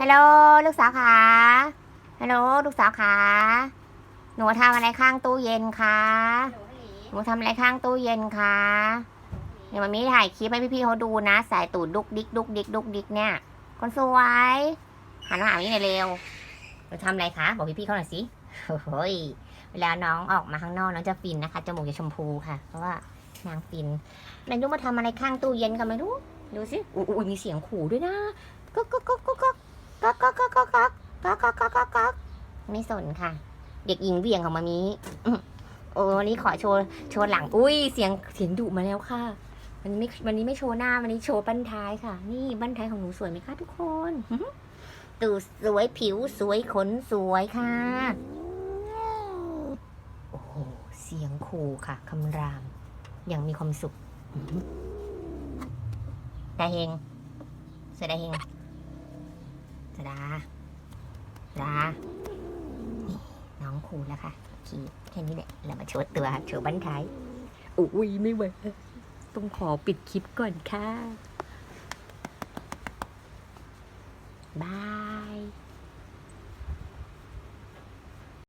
ฮัลโหลลูกสาวขาฮัลโหลลูกสาวขาหนูทำอะไรข้างตู้เย็นคะหนูทำอะไรข้างตู้เย็นคะเดี๋ยวมันมีถ่ายคลิปให้พี่ๆเขาดูนะ สายตูดดุกดิกดุกดิกดุกดิกเนี่ย คนสวยหันมาหาพี่หน่อยเร็วหนูทำอะไรคะ บอกพี่ๆเขาหน่อยสิโอ้ยเวลาน้องออกมาข้างนอกน้องจะฟินนะคะจมูกจะชมพูค่ะ เพราะว่านางฟินนายรู้มาทำอะไรข้างตู้เย็นกันไหมรู้ดูสิอู้ยมีเสียงขู่ด้วยนะก็ก็ก็ก็ ก็ก็ก็ก็ก็ก็ก็ก็ก็ก็ก็ไม่สนค่ะ เด็กหญิงเวียงของมามีโอ้วันนี้ขอโชว์โชว์หลัง อุ้ยเสียงเสียงดุมาแล้วค่ะ วันนี้ไม่วันนี้ไม่โชว์หน้าวันนี้โชว์บั้นท้ายค่ะ นี่บั้นท้ายของหนูสวยไหมคะทุกคนตูสวยผิวสวยขนสวยค่ะโอ้โหเสียงขู่ค่ะคำราม อย่างมีความสุขอื้อหือดาเฮงเสยดาเฮง สดาดาน้องคูแล้วค่ะขีแค่นี้แหละเรามาโชว์ตัวโชว์บั้นท้ายอุ้ยไม่ไหวต้องขอปิดคลิปก่อนค่ะ บาย